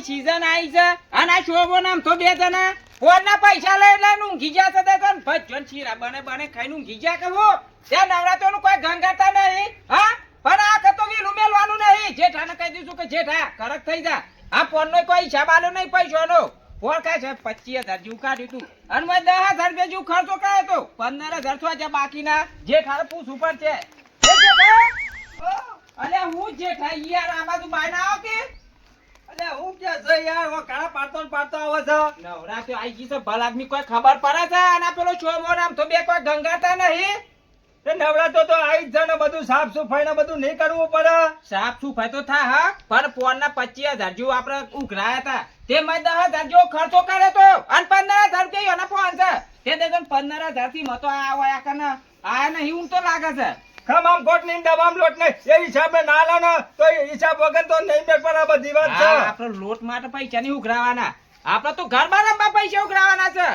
ચોમાસાની સીઝન આવી છે. અને આ શોભો નામ તો બે જણા ફોનના પૈસા લઈ લઈને ઊંઘી ગયા છે તે તો ભજન શીરા બને બને ખાઈને ઊંઘી ગયા કે હું? ત્યાં નવરાત્રોનું કોઈ ગંગાતા નહીં, હા? પણ આ કતો વીલું મેલવાનું નહીં. જેઠાને કહી દીધું કે, જેઠા કરક થઈ જા. આ ફોનનો કોઈ હિસાબ આલો નહીં પૈસાનો. ફોન કાંઈ છે, પચીસ હજાર જેવું કાઢ્યું તું. અને મેં દસ હજાર રૂપિયા જેવું ખર્ચો કર્યો તો પંદર હજાર છો છે બાકીના જેઠા પૂછ ઉપર છે અને હું જેઠા યાર આ બાજુ બાય ના આવો હું કે છે યાર ઓ કાળા પાડતો ને પાડતો આવે છે. નવરાત્રી આઈ ગઈ છે ભલા આદમી કોઈ ખબર પડે છે? અને પેલો છોમો નામ તો બે કોઈ ગંગાતા નહીં? તે નવરાતો તો આવી જ છે ને બધું સાફ સફાઈ ને બધું નહીં કરવું પડે. સાફ સુફાઈ તો થાય હા પણ ફોન ના પચીસ હજાર જેવું આપણે ઉઘરાયા હતા. તે મેં દસ હજાર જેવો ખર્ચો કર્યો તો અને પંદર હજાર રૂપિયા એના ફોન છે. તે પંદર હજારથી મતો આ હોય કને. આ નહીં ઊંઘ તો લાગે છે. ખમામ ખોટની દબામ લોટ ને એ હિસાબે ના લો ને તો એ હિસાબ વગર તો નહીં મેળ પડે આ બધી વાત છે. આપણે લોટ માટે પૈસા નહીં ઉઘરાવાના. આપણે તો ઘર બનાવવા પૈસા ઉઘરાવાના છે.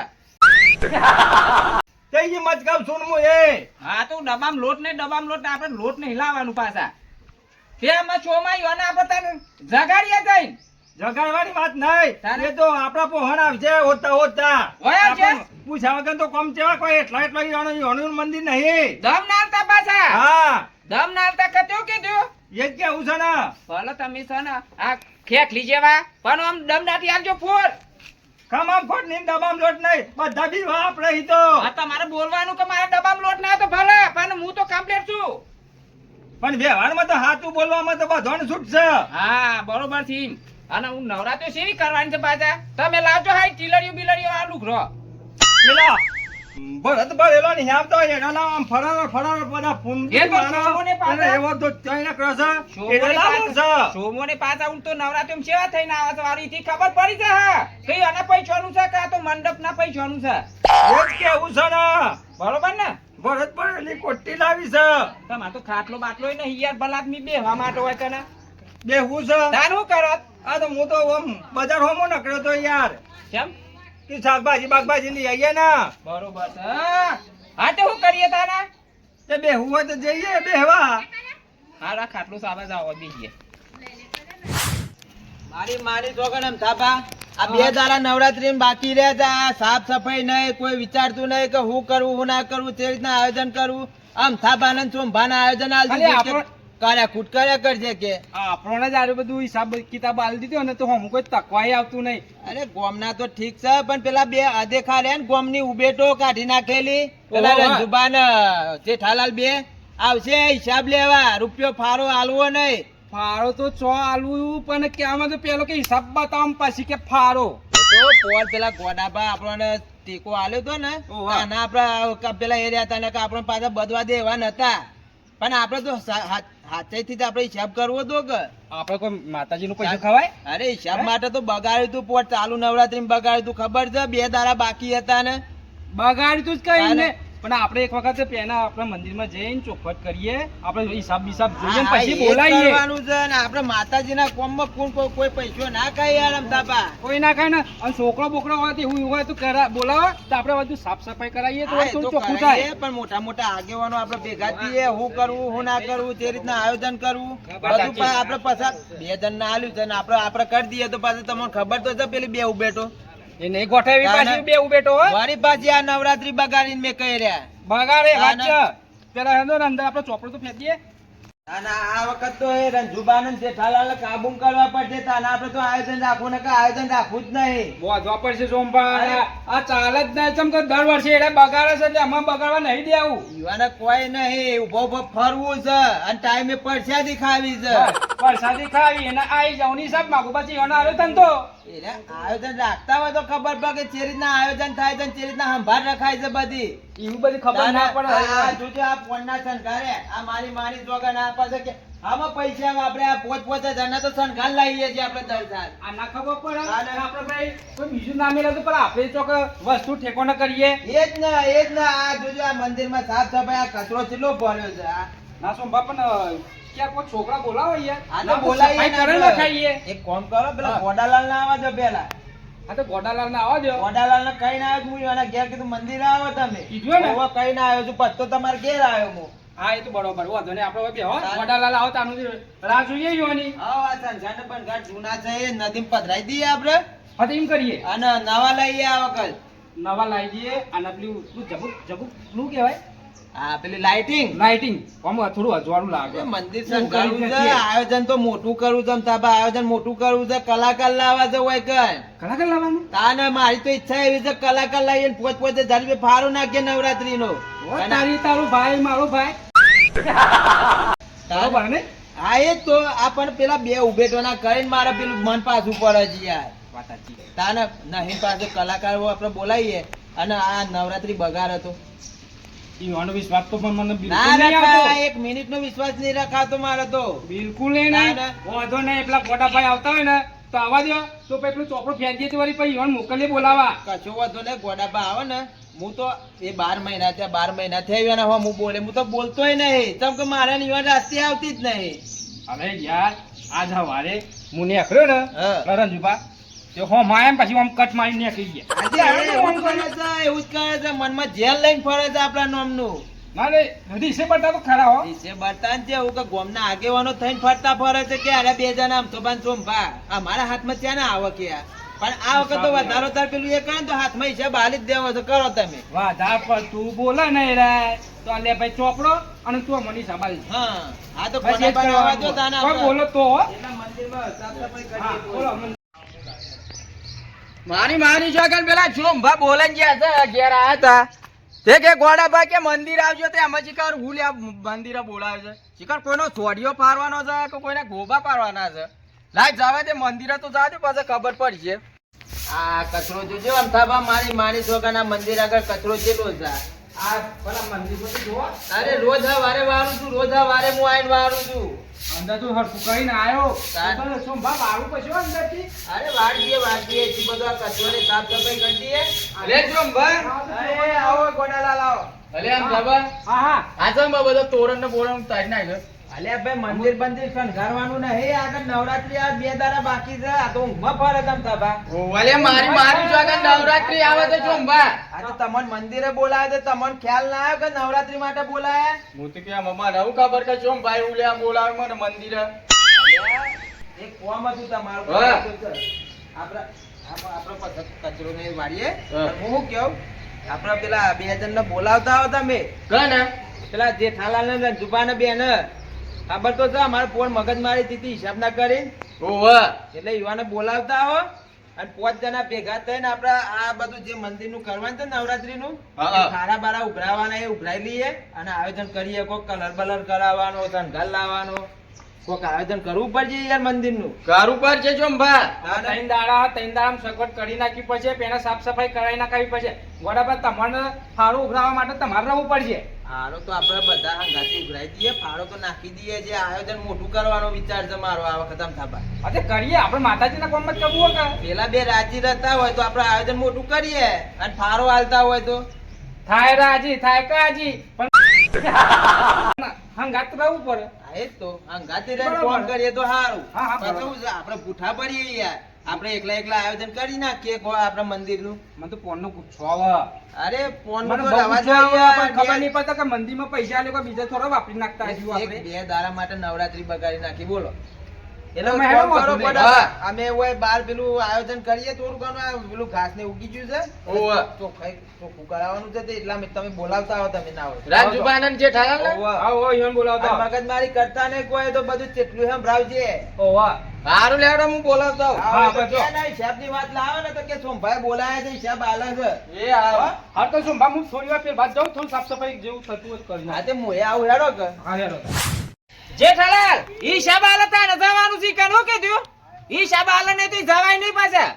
તે ઈ મચકામ સુનમું એ. હા તો દબામ લોટ ને દબામ લોટ આપણે લોટ ને હિલાવાનું પાછા. તે આમાં ચોમાઈ અને આપણે તને જગાડીએ જઈને. જગાડવાની વાત નહીં. તારે? એ તો આપણા પોહણ આવશે ઓતા ઓતા પૂછ્યા વગર તો કોમ ચેવા કોઈ એટલા એટલા ઈવાનું મંદિર નહીં. દમ નાલતા પાછા. હા. દમ નાલતા કત્યો કીધું? એ જ કેવું છે ને? ભલે તમે છે ને આ ખેખલી જેવા પણ આમ દમ નાથી આવજો ફોર કમામ ખોટની દબામ લોટ નહીં. બધા બી આપણે રહી તો. આ તમારે બોલવાનું કે મારા દબામ લોટ ના તો ભલે પણ હું તો કમ્પ્લીટ છું. પણ વ્યવહારમાં તો હાથું બોલવામાં તો બધો છૂટ છે હા બરોબરથી અને હું નવરાત્રી સેવી કરવાની છે પાછા? તમે લાવજો હાઈ ટીલરિયું બિલરિયું આ લુગરો પેલા. ભરત ભરેલો ને હેમ તો એનો નામ ફરારો ફરારો બધા ફૂમ એ તો સોમોને પાછા- એવો તો ચાઇના ક્રોસ સોમોને પાછા- સોમોને પાછા હું તો નવરાત્રીમાં સેવા થઈને આવે વારી થી ખબર પડી છે હા. કઈ આના પૈસાનું છે કે તો તો મંડપના પૈસાનું છે? એ કેવું છે ને? બરોબર ને? ભરત ભરેલી કોટી લાવી છે. તમાર તો ખાટલો બાટલો નહીં યાર બલાદમી બેહવા માટે હોય તને. બેહવું છે. તાર કરત આ તો હું તો આમ બજાર હોમો નકળ્યો તો યાર. કેમ? કે શાકભાજી બાગભાજી લઈ આવીએ ને. બરોબર છે. હા તો હું કરીએ તારા? તે બેહવું હોય તો જઈએ બેહવા. હારા ખાટલું સાવે જાવ બીજે મારી મારી જોગણમ થાપા આ બે દાડા નવરાત્રી બાકી રહ્યા હતા સાફ સફાઈ નહીં કોઈ વિચારતું નહીં કે હું કરવું હું ના કરવું તે રીતના આયોજન કરવું આમ થાપાનંદ સોમભાના આયોજન આલ ખાલી દીધું કે આપણો- કર્યા કૂટ કર્યા કરજે કે. આપણને જ આરું બધું હિસાબ કિતાબ આલી દીધો ને તો હું કોઈ તકવાય આવતું નહીં. અરે ગોમના તો ઠીક છે પણ પેલા બે અદેખા રહ્યા ને ગોમની ઉબેટો કાઢી નાખેલી. પેલા રંજુબાન જેઠાલાલ બે આવશે હિસાબ લેવા રૂપિયો ફારો આલવો નહીં. ફાળો તો ચો આલવું પણ કે આમાં તો પેલો કે હિસાબ બતાવવા પછી કે ફાળો. તો પોર પેલા ગોડાબા આપણને ટેકો આલ્યો તો ને આના આપણા પેલા એ રહ્યા હતા કે આપણે પાછા બધવા દેવા નતા. પણ આપણે તો હાથેથી આપણે હિસાબ કરવો તો કે આપણે કોઈ માતાજી નું પૈસા ખવાય? અરે હિસાબ માટે તો બગાડ્યું તું પોટ ચાલુ નવરાત્રી બગાડ્યું તું. ખબર છે? બે દાડા બાકી હતા ને. બગાડ્યું તું જ કઈ પણ આપણે એક વખત પેલા આપણે મંદિરમાં જઈને ચોખવટ કરીએ. આપણે હિસાબ બિસાબ જોઈએ ને પછી એ જ બોલાઈએ. કરવાનું છે ને આપણે માતાજીના કોમમાં કોણ કોઈ પૈસો ના ખાય યાર અમદાબા કોઈ ના ખાય ને. અને છોકરો બોકરો હોય તો એવું એવું હોય તો બોલાવો તો આપણે બધું સાફ સફાઈ કરાવીએ તો થોડું ચોખ્ખું થાય. પણ મોટા મોટા આગેવાનો આપણે ભેગા થઈએ હું કરવું હું ના કરવું તે રીતના આયોજન કરવું બધું પણ આપણે પસાર બે જણ ના આલ્યું છે ને આપણે આપણે કરી દઈએ તો પાછું તમને ખબર તો છે પેલી બે ઉભેટો એ નહીં ગોઠવી પાછી ના. બે મારી પાછી આ નવરાત્રી બગાડીને મેં કહી રહ્યા. બગાડે વાત પેલા હેંદો અંદર આપણે ચોપડો તો ફેંકીએ. અને આ વખત તો એ રંજુબાન જેઠાલાલ કાબુ કરવા પડશે તાને આપણે તો આયોજન રાખવું ને કે આયોજન રાખવું જ નહીં. બોધવા પડશે સોમભા આ ચાલે જ નહીં. ચમ કે દર વર્ષે એટલે બગાડે છે એટલે આમાં બગાડવા નહીં દેવું યુવાને કોઈ નહીં. ઊભો ઊભો ફરવું છે અને ટાઈમે પરસાદી ખાવી છે. પરસાદી ખાવી એને આઈ જવાની સાહેબ માગું પછી આવ્યો ધંધો. એટલે આયોજન રાખતા હોય તો ખબર પડે કે જે રીતના આયોજન થાય છે જે રીતના સંભાળ રખાય છે બધી. એવું બધી ખબર ના આ- પડે જોજો આ ફોનના શણગારે. આ મારી મારી જોગા ના પાસે કે આમાં પૈસા આપણે આ પોત પોતે જણા તો શણગાર લાવીએ છીએ આપણે દર સાલ. આ ના ખબર પડે. અને આપણે ભાઈ કોઈ બીજું નામે લાગે પણ આપણે ચોક વસ્તુ ઠેકો ન કરીએ. એ જ ને એ જ ને. આ જોજો આ મંદિરમાં સાફ સફાઈ આ કચરો કેટલો ભર્યો છે આ? ના શું પણ ક્યાં કોઈ છોકરા બોલાવો યાર આ ના, તો બોલાવીએ સફાઈ કરે ને એક કામ કરો પેલા હા. ગોડાલાલ ના આવવા દો પેલા આ તો ગોડાલાલ ના આવા દો. ગોડાલાલ ને કઈ ના આવ્યો હું એના ઘેર કીધું મંદિર આવો તમે. કીધું ને? હવે કઈ ના આવ્યો છું પત્તો તમારે ઘેર આવ્યો હું. હા એ તો બરોબર. વાંધો નહીં આપણે હવે બેહો વડાલાલ આવો તાનું રાહ જોઈએ સંસારને પણ ઘાટ જૂના છે એ નદીમાં પધરાઈ દઈએ આપણે. હા તો એમ કરીએ. અને નવા લઈએ આ વખત. નવા લાવી દઈએ અને પેલું પેલું જબુક જબુકનું કહેવાય આ પેલી લાઇટિંગ લાઇટિંગ આમ થોડું અજવાળું લાગે. મંદિર એવું છે આયોજન તો મોટું કરવું છે તાબા આયોજન મોટું કરવું છે કલાકાર લાવવા છે હોય કઈ. કલાકાર લાવવાનું? તાને મારી તો ઈચ્છા એવી છે કલાકાર લાવીએ પોત પોતે રૂપિયા ફાળો નાખીએ નવરાત્રી નો તારી તારું ભાઈ મારો ભાઈ. ને? હા એ તો આપણ પેલા બે ઉભેટોના કરીને મારે પેલું મન પાછું પડે છે યાર. તાને નહીં પાસે કલાકાર આપણે બોલાવીએ અને આ નવરાત્રી બગાડ હતો. ઈવાનો વિશ્વાસ તો પણ મને બિલકુલ નહીં આવતો. એક મિનિટ નો વિશ્વાસ નહીં રખાતો મારે તો. બિલકુલ નહીં ના, નહીં. ના. વાંધો નહીં પેલા મોટા ભાઈ આવતા હોય ને તો આવવા દો તો પેલું ચોપડો ફેંકી દે વળી પછી ઈવન મોકલીએ બોલાવા. કશો વાંધો ને ગોડાબા આવે ને. હું તો એ બાર મહિના થયા બાર મહિના થઈ ગયા હું બોલે હું તો બોલતોય નહીં. ચમ કે મારે ની વાત રાસ્તે આવતી જ નહીં. અરે યાર આજ હવારે મુને અખર્યો ને હા. રંજુબા તે હો માયમ પછી આમ કટ મારી નીકળી ગયા. એવું જ કરે છે મનમાં જેલ લઈને ફરે છે આપણા નામનું. મારે છે બતા તો ખરા હો. વિશે બતાન છે એવું કે ગોમના આગેવાનો થઈને ફરતા ફરે છે કે અરે બે જણા આમ સોબાન સોમભા મારા હાથમાં ત્યાં ના આવક કે પણ આ વખત તો વધારો તાર પેલું એ કરે તો હાથમાં હિસાબ હાલી જ દેવો તો કરો તમે. વાધા પર તું બોલે નહીં રે તો લે ભાઈ ચોપડો અને તું મને સંભાળી હા આ તો કોના પર આવવા દો. તાને આપણે. બોલો તો મંદિરમાં સાફ સફાઈ કરી. બોલો મને. મારી જો કે પેલા ચોંભા બોલે ગયા છે ઘેર આયા હતા. તે કે ગોડાબા કે મંદિર આવજો તે એમાં ચીકર હું મંદિરે બોલાવે છે. ચીકર કોઈનો થોડીઓ પારવાનો છે કે કોઈને ગોબા પારવાના છે? લાય જવા દે, મંદિરે તો જવા દે, પછી ખબર પડશે. આ કચરો જોજો આમ થાબા મારી મારી છોકરા મંદિર આગળ કચરો કેટલો છે? આ પેલા મંદિર પર જો અરે રોજ વારે વારું છું રોજ વારે હું આઈને વારું છું. અંદર તું હરખું કરીને આવ્યો તારે શું બા વાળું પછી અંદરથી. અરે વાળીએ વાળીએ એટલી બધો આ કચરોની સાફ સફાઈ કરી દઈએ અરે ચોંભા અરે આવો ગોડાલાલ લાવો અલે આમ જબા હા. હા આ આમાં બધો તોરણ ને બોરણ નાખ્યો. અલ્યા ભાઈ મંદિર બંદિર શણગારવાનું નહીં. આગળ નવરાત્રી આ બે દાડા બાકી છે. આ તો ઊંઘમાં ફરે તમ તાબા અલે મારી મારી જોગન નવરાત્રી આવે તો ચોંબા આ તો તમને મંદિરે બોલાયા તો તમને ખ્યાલ ના આવ્યો કે નવરાત્રી માટે બોલાયા હું તો કે મમ્મા નવું ખબર કે ચોમ ભાઈ ઉલે બોલાવે મને મંદિરે. એક કોમ હતું તમારું હા. આપણો કચરો ને વાળીએ. હું. શું કહું? આપણા પેલા બે જણ ને બોલાવતા હતા તમે પેલા પેલા જેઠાલાલ ને જુબા ને બેન. ખબર તો છે અમારે ફોન મગજ મારી તીતી હિસાબ ના કરી. ઓવા. એટલે યુવાને બોલાવતા આવો અને પાંચ જણા ભેગા થઈને આપડે આ બધું જે મંદિરનું કરવાનું છે નવરાત્રી નું. ખારા બારા ઉભરાવાના એ ઉભરાઈ લઈએ અને આયોજન કરીએ. કોઈક કલર બલર કરાવવાનો શણગાર લાવવાનો. કોઈક આયોજન કરવું પડશે યાર મંદિરનું કરવું પડશે જો આ ત્રણ દાડા ત્રણ દાડા સગવડ કરી નાખવી પડશે પેલા સાફ સફાઈ કરાવી નાખવી પડશે. બરાબર તમારે ફાળો ઉભરાવા માટે તમારે રહેવું પડશે. ફાળો તો આપણે બધા હંગાથી ઉઘરાઈ દઈએ ફાળો તો નાખી દઈએ જે આયોજન મોટું કરવાનો વિચાર છે મારો આ વખત આમ થાબા અરે કરીએ આપણે માતાજીના કામ જ કરવું હોય પેલા બે રાજી રહેતા હોય તો આપણે આયોજન મોટું કરીએ અને ફાળો હાલતા હોય તો? થાય રાજી થાય કાજી પણ હંગાત રહેવું પડે. એ તો. હંગાતી રહે ફોન કરીએ તો સારું. આપણે ભૂઠા પડીએ યાર. આપણે એકલા એકલા આયોજન કરી નાખીએ આપડે આપણા મંદિરનું? મને તો ફોનનું ગુસ્સો અરે આવે, જોઈએ પણ ખબર નહીં પડતા કે મંદિરમાં પૈસા લોકો બીજા થોડા વાપરી નાખતા બે દારા માટે નવરાત્રી બગાડી નાખી બોલો. અમે ઓય બાર પેલું આયોજન કરીએ થોડું ઘણું પેલું ઘાસ ને ઉગી ગયું છે. ઓવા. ચોખ્ખાઈ ચોખ્ખું કરાવવાનું છે એટલા માટે તમે બોલાવતા હો તમે ના હોય. રાજુબાનંદ જે ઠાલા આવો આવો ઈવન બોલાવતો આ મગજમારી કરતા નહીં કોઈ તો બધું ચેટલું સંભળાવજે ઓવા હારું લેવડો હું બોલાવતો આવું. હા, હા, તો બસ જો. ક્યાંના હિસાબની વાત લાવે ને તો કે સોમભાઈ બોલાયા છે હિસાબ આલે છે. એ હા? હા તો શું હું થોડી વાર પેલા બાદ જાઉં થોડું સાફ સફાઈ જેવું થતું કરી હા મોએ આવું હેડો કે. હા હેરો જેઠાલાલ હિસાબ આલે તારે જવાનું છે કે દયો ઈ શાબાલ ને નહીં જવાય નહીં પાછા.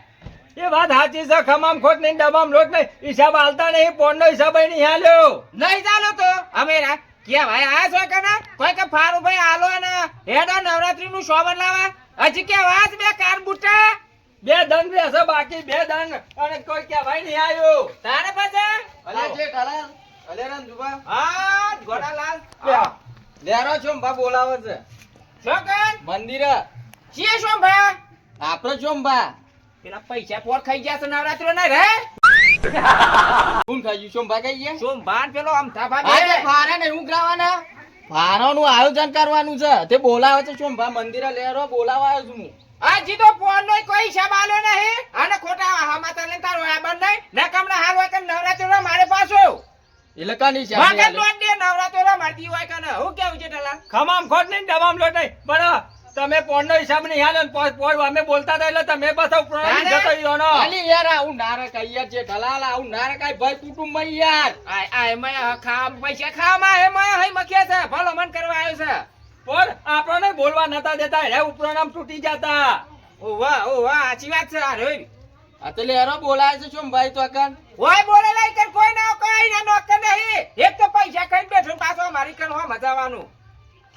એ વાત સાચી છે ખમામ ખોટ નહીં ડબામ લોટ નહીં. હિસાબ હાલતા નહીં પોંડો નો હિસાબ નહીં હાલ્યો. નહીં ચાલો તો. અમે રા કે ભાઈ આ છો કે ના? કોઈ કે ફારું ભાઈ આલો ને. હેડો નવરાત્રી નું શોભન લાવા હજી કે વાત બે કાર બુટા? બે દંડ છે બાકી બે દંગ. અને કોઈ કહેવાય નહીં આવ્યો. તારે પાછા? અલે જે ઠાલા અલે રાજુબા હા ગોડાલાલ. લેરો ચોંબા બોલાવે છે. છોકન મંદિર. છીએ શું ભા આપણો ચોંબા પેલા પૈસા પોર ખાઈ ગયા છે નવરાત્રી ના રે કોણ ખાઈ ગયું? ચોંબા કઈ ગયા? ભાન પેલો આમ થાપા આ જે ને હું ને ઉઘરાવાના ફારાનું આયોજન કરવાનું છે. તે બોલાવે છે ચોંભા. મંદિરે લેરો બોલાવા આવ્યો છું આજી તો ફોન નો કોઈ હિસાબ આલ્યો નહીં. અને ખોટા હામાતા લઈને તારો આ બંધ નહીં. નકમના હાલ હોય કે નવરાત્રી મારે પાછો. એટલે કાની છે વાગત લોટ દે મારતી હોય હું કેવું છે ખમામ ખોટ નહીં ડબામ લોટ નહીં. તમે પોણનો હિસાબ નહીં હાલો પોચ પોચ અમે બોલતા હતા એટલે તમે ના, ના. જતો રહ્યો નો. અલી યાર આવું નારક યાર જે ઢલાલ આવું નારક કઈ ભાઈ કુટુંબમાં યાર. આ આ એમાં ખામ પૈસા ખાવામાં એમાં હઈ મખ્યા છે ભલો મન કરવા આવ્યો છે. પણ આપણને બોલવા નતા દેતા હે ઉપરાણામ તૂટી જતા. ઓ વાહ ઓ વાહ આચી વાત છે આ રોઈ આ તો લેરો બોલાવે છે ભાઈ તો અકન ઓય બોલે લઈ કર કોઈ ના કોઈ ના નોકર નહીં. એક તો પૈસા ખાઈને બેઠો પાછો મારી કન હો મજાવાનું.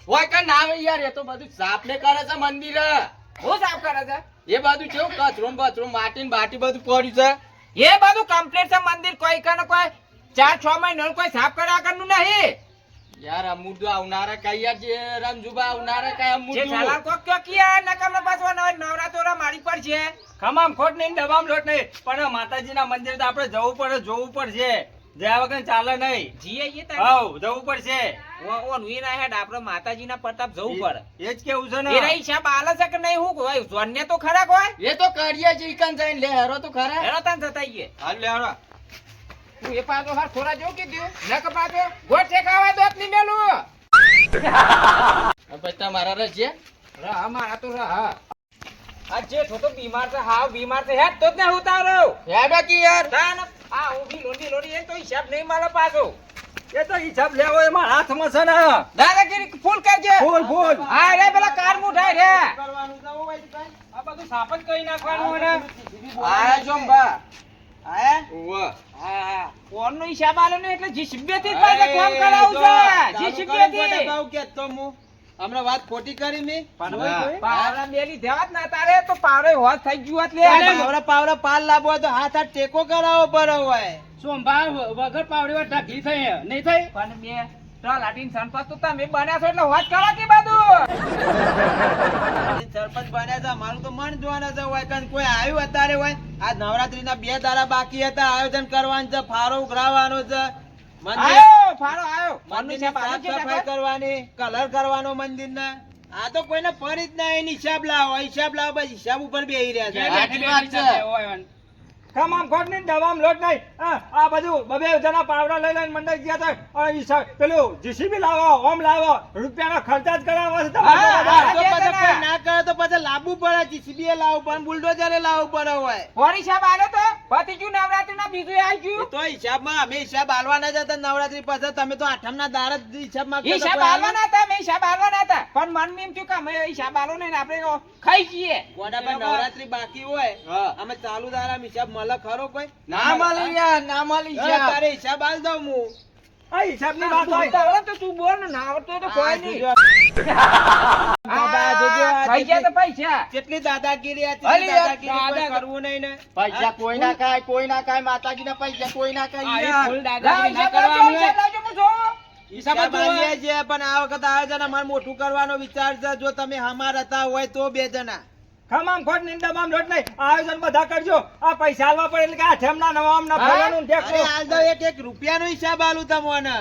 ઓય કન ના હોય યાર એ તો બધું સાફ ને કરે છે મંદિર. હું સાફ કરે છે? એ બધું કેવું કચરો બચરો માટી બાટી બધું પડ્યું છે. એ બધું કમ્પ્લીટ છે મંદિર કોઈ કન કોઈ ચાર છ મહિના કોઈ સાફ કર્યા કરનું નહીં. યાર અમુડ આવનારા કઈ યાર જે રંજુબા આવનારા કઈ અમુડ જે ઠાલા કોક કયો કિયા નકમ પાછો નવ- નવરાત્રોરા મારી પર છે. ખમામ ખોટ નહીં ડબામ લોટ નહીં. પણ માતાજીના મંદિર તો આપણે જવું પડે જોવું પડશે. જયા વગર ચાલે નહીં. જીએ એ તારે. હવ જવું પડશે. ઓ- ઓન વી ના હેડ આપણે માતાજીના પ્રતાપ જવું પડે. એ જ કેવું છે ને? એ રહી હિસાબ આલે છે કે નહીં હું કોઈ જોન્ય તો ખરા કોઈ? એ તો કરીએ જીકન જઈને. લે હેરો તો ખરા. હેરો તન જતાઈએ હાલ લે હેરો. તું એ પાછો હાર થોડા જો કીધું નક પાછો ગોઠ ઠેકાવા દોતની મેલું. પછી તમારા રજે રા મારા તો રા આ જે થોતો બીમાર છે હાવ બીમાર છે હેડ તો જ ને ઉતારો હેડો કી યાર. આ ઊભી લોડી લોડી એ તો હિસાબ નહીં માલે પાછો. એ તો હિસાબ લેવો એ મારા હાથમાં છે ને. દાદાગીરી ફૂલ કરજે. ફૂલ ફૂલ. હા રે પેલા કાર મુઠાય રે. આ બધું સાપ જ કરી નાખવાનું ને. આયા ઓવા હા ફોન નો હિસાબ આલે ને એટલે જીસીબી થી કામ કરાવું છે. જીસીબી થી હમણાં વાત ખોટી કરી મે. પાવડા મેલી દેવાત ના તારે તો પાવડે હોત થઈ ગયું હોત લે પાવડા પાવડા પાલ લાવવો તો હાથ હાથ ટેકો કરાવો પડે હોય. વગર પાવડી ઢાકી થઈ નહીં થઈ? પણ બે લાટીન સરપંચ તો તમે બન્યા છો એટલે વાત કરો કે બધું સરપંચ બન્યા છે મારું તો મન જોવાના છે હોય કારણ કોઈ આવ્યું અત્યારે હોય આ નવરાત્રી ના બે દાડા બાકી હતા આયોજન કરવાનું છે ફારો ઉઘરાવાનો છે. મંદિર આયો ફાળો આવ્યો મંદિર હિસાબ આલે સાફ છે સફાઈ કરવાની કલર કરવાનો મંદિર આ તો કોઈને ફરી જ ના એની હિસાબ લાવો હિસાબ લાવો પછી હિસાબ ઉપર બેહી રહ્યા છે. ખમામ ખોટ નહીં દવામ લોટ નહીં. આ બધું બબે જણા પાવડા લઈ લઈને મંડળ ગયા હતા. અને પેલું જીસીબી લાવો ઓમ લાવો રૂપિયાનો ખર્ચા જ કરાવો છે ના કરે તો પછી લાવવું પડે જીસીબી લાવવું પડે બુલડોઝરે લાવવું પડે હોય. ફોન સાહેબ આલે તો પતિ ગયું નવરાત્રી ના બીજું આવી એ ગયું તો હિસાબમાં અમે હિસાબ આલવાના જ હતા નવરાત્રી પછી તમે તો આઠમના દાર જ હિસાબમાં હિસાબ કોઈ આલવાના હતા મેં હિસાબ આલવાના હતા. પણ મન મેં ચુકા થયું કે અમે હિસાબ આલો ને આપણે ખાઈ જઈએ. નવરાત્રી બાકી હોય અમે ચાલુ દારા હિસાબ મળે ખરો કોઈ? ના મળે યાર ના મળે હા, તારે હિસાબ આલ દઉં હું. આ હિસાબની વાત તું હોય. તો તો તું બોલ ને ના આવડતું તો કોઈ નહીં. આ તો પૈસા. કેટલી દાદાગીરી યાર, દાદાગીરી દાદા- કરવું નહીં ને. પૈસા કોઈ ના ખાય કોઈ ના ખાય માતાજી ના પૈસા કોઈ ના ખાય આ ફૂલ દાદાગીરી ના કરવાનું હિસાબ. હિસાબ હિસાબ પણ આ વખત આયોજન અમારે મોટું કરવાનો વિચાર છે. જો તમે હમાર હતા હોય તો બે જણા. ખમામ ખોટની તમામ લોટ નહીં. આયોજન બધા કરજો. આ પૈસા આલવા પડે એટલે કે આ થેમના નવામ ના ફલાણું દેખો અરે હાલ દો એક એક રૂપિયાનો હિસાબ આલું તમને.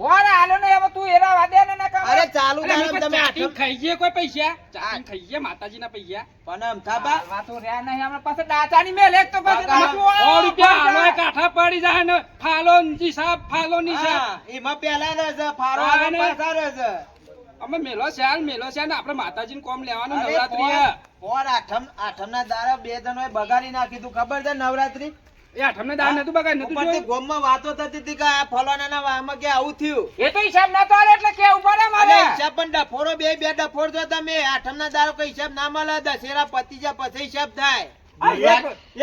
કોણ આલો ને હવે તું એરા વાદે ને ના કામ અરે ચાલુ તમે આટી ખાઈ ગયા કોઈ પૈસા? ચાટી ખાઈ માતાજી માતાજીના પૈસા. પણ એમ થાબા વાતો રહ્યા નહીં, હમણાં પાછા ની મેલ એક તો પાસે રૂપિયા આલો એક આઠા પડી જાય ને ફાલો ની સાબ ફાલો ની સાબ એમાં પેલા રહે છે ફારો ને. પાછા રહે છે અમે મેલો છે મેલો છે ને આપણે માતાજીને કોમ લેવાનું નવરાત્રી કોણ? પોર આઠમ આઠમના દારા બે જણોએ બગાડી નાખી તું. ખબર છે નવરાત્રી? એ આઠમને દાન નતું બગાડ નતું પણ ગોમમાં વાતો થતી હતી કે આ ફલાણાના વાહમાં કે આવું થયું? એ તો હિસાબ નતો આલે એટલે કે ઉપર મારે. હિસાબ પણ ડફોરો બે બે ડફોર જો તમે. આઠમના દારો કોઈ હિસાબ ના મળે દશેરા પતી જાય પછી હિસાબ થાય.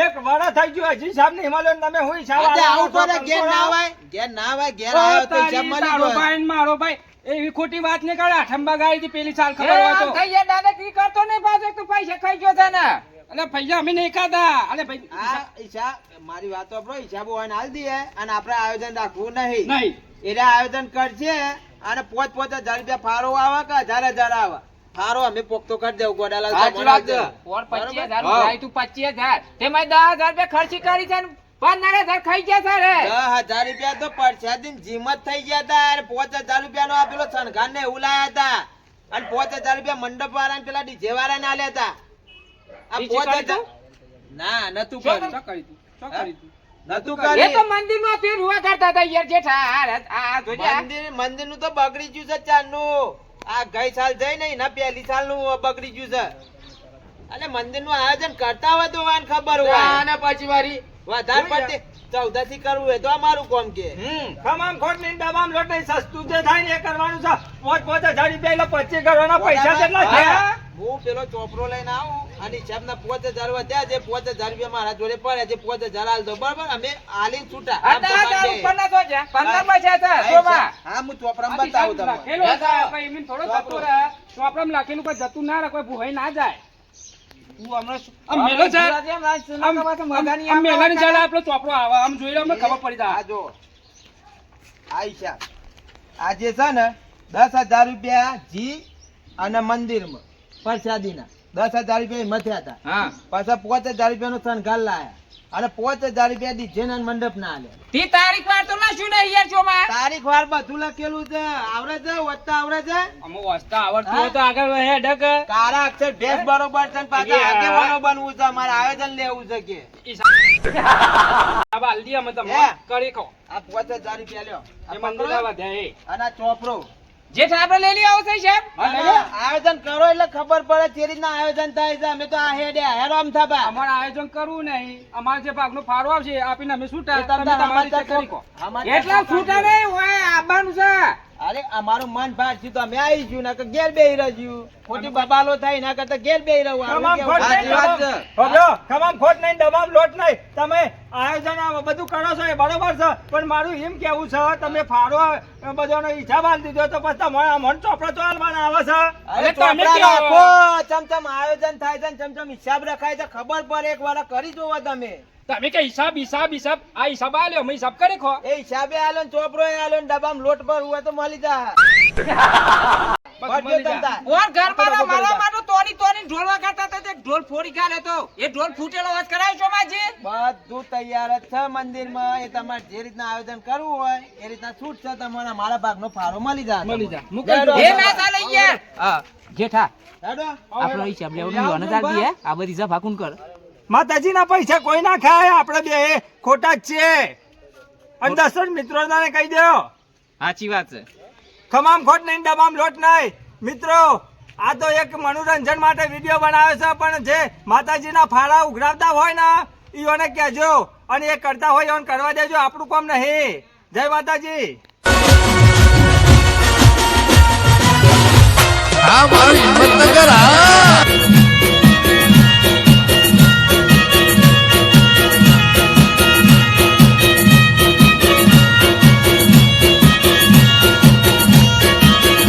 એક વાળા થઈ ગયો હજી સાહેબ ને હિમાલય તમે હું હિસાબ આવું છો, ઘેર. ના આવે ઘેર ના આવે ઘેર આવ્યો તો હિસાબ મળી તારો ને મારો ભાઈ. એવી ખોટી વાત ને કરે આઠમ બગાડી થી પેલી સાલ ખબર હોય તો. થઈ ગયા દાદા કી કરતો ને પાછો તો પૈસા ખાઈ ગયો છે ને. અલે પૈસા અમે નહીં ખાતા અલે ભાઈ આ મારી વાત વાપરો હિસાબ હોય ને હાલ દઈએ અને આપણે આયોજન રાખવું નહીં. નહીં. એટલે આયોજન કરજે અને પોત પોત હજાર રૂપિયા ફારો આવે કે હજાર હજાર આવે? ફારો અમે પોખતો કરી દેવું ગોડાલાલ પચીસ હજાર તું પચીસ હજાર. તેમાં દસ હજાર રૂપિયા ખર્ચી કરી છે પંદર હજાર ખાઈ ગયા તારે દસ હજાર રૂપિયા તો પરસાદી જીમત થઈ ગયા હતા અને પાંચ હજાર રૂપિયા નો આ પેલો શણગાર ને એવું લાયા હતા અને પાંચ હજાર રૂપિયા મંડપ વાળા પેલા ડીજે વાળા ને આલ્યા હતા આ પાંચ હજાર ના નતું કર્યું. શું કરી તું? શું કરી તું? નતું એ તો મંદિરમાં તે રૂવા કરતા હતા યાર જેઠા આ આ- આ જોજે મંદિર મંદિરનું તો બગડી ગયું છે ચારનું આ ગઈ સાલ જઈ ને એના પહેલી સાલનું બગડી ગયું છે. અને મંદિરનું આયોજન કરતા હોય તો વાન ખબર હોય. અને પછી વારી. વધારે પડતી. ચૌદસી કરવું એ તો અમારું કોમ કે. તમામ ખમામ ખોટની દબામ લોટ નહીં સસ્તું જે થાય ને એ કરવાનું છે. પોચ પોચ હજાર રૂપિયા એટલે પચીસ કરવાના પૈસા કેટલા છે હું પેલો ચોપરો લઈને આવું અને હિસાબ ના પાંચ હજાર વધ્યા જે પાંચ હજાર રૂપિયા મારા જોડે પડ્યા છે પોતે હજાર હાલ દો. બરાબર? અમે આલી છૂટા. હા, હું. ચોપરામાં બતાવું તમને. લખેલો જતું લખેલું જતું ના રાખો કોઈ ભૂહાઈ ના જાય. મેલો છે. ને દસ હજાર રૂપિયા જી અને મંદિરમાં પ્રસાદીના. દસ હજાર રૂપિયા મથ્યા હતા. પાછા પાંચ હજાર રૂપિયા નો શણગાર લાયા. અને પાંચ હજાર રૂપિયા ડીજે ના મંડપ ના લે. તી તારીખ વાર તો લખ્યું નહીં યાર ચોમાં. તારીખ વાર બધું લખેલું છે. આવડે છે વધતા આવડે છે? અમુક વસ્તા આવડતું હોય તો આગળ હેડ ડક તારા અક્ષર ભેસ બરોબર છે ને પાછા. આગેવાનો બનવું છે મારે આયોજન લેવું છે કે. આ બાલદી અમે તમને કરી કહો આ પાંચ હજાર રૂપિયા લ્યો. એ મંદિર. આવવા દે, અને ચોપરો જેઠા આપણે લઈ લઈ આવશે છે સાહેબ. આયોજન કરો એટલે ખબર પડે તે રીતના આયોજન થાય છે અમે તો આ હેડે હેરામ આમ અમારે આયોજન કરવું નહીં. અમારે જે ભાગનો ફાળો આવશે આપીને અમે છૂટા. તમ તમે તમારી રીતે કરી ખો. એટલા છૂટા નહીં હોય આવવાનું છે. અરે અમારું મન ભાર છે તો અમે આવીશું ના ઘેર બેહી રહ્યું ખોટી બબાલો થાય ના કરતા ઘેર બેહી રહ્યું ખમામ ખોટ નહીં દબામ- લોટ નહીં. તમે આયોજન બધું કરો છો એ બરોબર છે પણ મારું એમ કેવું છે તમે ફાળો બધાનો હિસાબ આલી દીધો તો પછી તમારા મન ચોપડો ચાલવાના આવે છે. અરે તમે રાખો. ચમચમ આયોજન થાય છે ચમચમ હિસાબ રખાય છે. ખબર પડે એક વાર કરી જોવો તમે. તમે કે હિસાબ હિસાબ હિસાબ. આ હિસાબ આલ્યો અમે હિસાબ કરી ખો. એ હિસાબે આલો ને ચોપરો આલો ને ડબ્બામાં લોટ પર હોય તો મળી. તાર. ઓર ઘર મારા મારા બરોબર. તોની તોની ઢોલ વગાડતા હતા તે ઢોલ ફોડી ગાલે તો. એ ઢોલ ફૂટેલો અવાજ કરાય છો માજી? બધું તૈયાર જ છે મંદિરમાં. એ તમારે જે રીતના આયોજન કરવું હોય એ રીતના છૂટ છે તમારા. મારા ભાગનો ફાળો મળી જાય મળી જાય. મુકાઈ દો. એ ના ચાલે યાર. હા જેઠા. આપણો હિસાબ લેવાનો નતા દીએ આ બધી જા કોણ કર. માતાજીના પૈસા કોઈ ના ખાય આપણે બે ખોટા જ છે અને દસર મિત્રો કહી દો. સાચી વાત છે. ખમામ ખોટ નહીં દમામ લોટ નહીં. મિત્રો આ તો એક મનોરંજન માટે વીડિયો બનાવે છે પણ જે માતાજીના ફાળા ઉઘરાવતા હોય ને ઈઓને કહેજો અને એ કરતા હોય એઓને કરવા દેજો આપણું કામ નહીં. જય માતાજી. હા મારું હિંમતનગર હા.